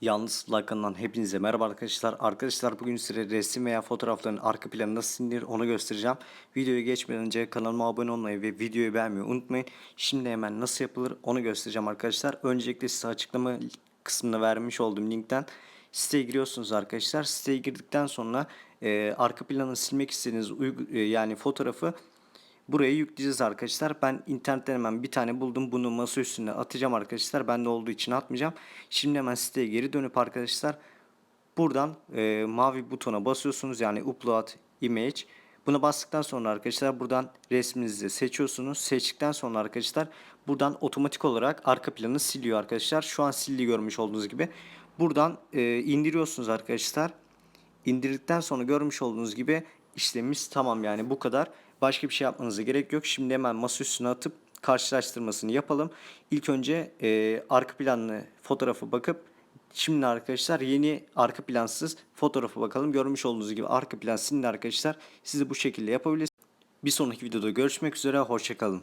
Yalnız Lakan'dan hepinize merhaba arkadaşlar. Arkadaşlar bugün size resim veya fotoğrafların arka planı nasıl silinir onu göstereceğim. Videoya geçmeden önce kanalıma abone olmayı ve videoyu beğenmeyi unutmayın. Şimdi hemen nasıl yapılır onu göstereceğim arkadaşlar. Öncelikle size açıklama kısmına vermiş olduğum linkten siteye giriyorsunuz arkadaşlar. Siteye girdikten sonra e, arka planı silmek istediğiniz e, yani fotoğrafı Buraya yükleyeceğiz arkadaşlar. Ben internetten hemen bir tane buldum. Bunu masa üstüne atacağım arkadaşlar. Bende olduğu için atmayacağım. Şimdi hemen siteye geri dönüp arkadaşlar buradan e, mavi butona basıyorsunuz. Yani upload image. Buna bastıktan sonra arkadaşlar buradan resminizi seçiyorsunuz. Seçtikten sonra arkadaşlar buradan otomatik olarak arka planı siliyor arkadaşlar. Şu an sildi görmüş olduğunuz gibi. Buradan e, indiriyorsunuz arkadaşlar. İndirdikten sonra görmüş olduğunuz gibi işlemimiz tamam yani bu kadar. Başka bir şey yapmanıza gerek yok. Şimdi hemen masa üstüne atıp karşılaştırmasını yapalım. İlk önce e, arka planlı fotoğrafı bakıp şimdi arkadaşlar yeni arka plansız fotoğrafı bakalım. Görmüş olduğunuz gibi arka plan silindi arkadaşlar. Siz de bu şekilde yapabilirsiniz. Bir sonraki videoda görüşmek üzere. Hoşçakalın.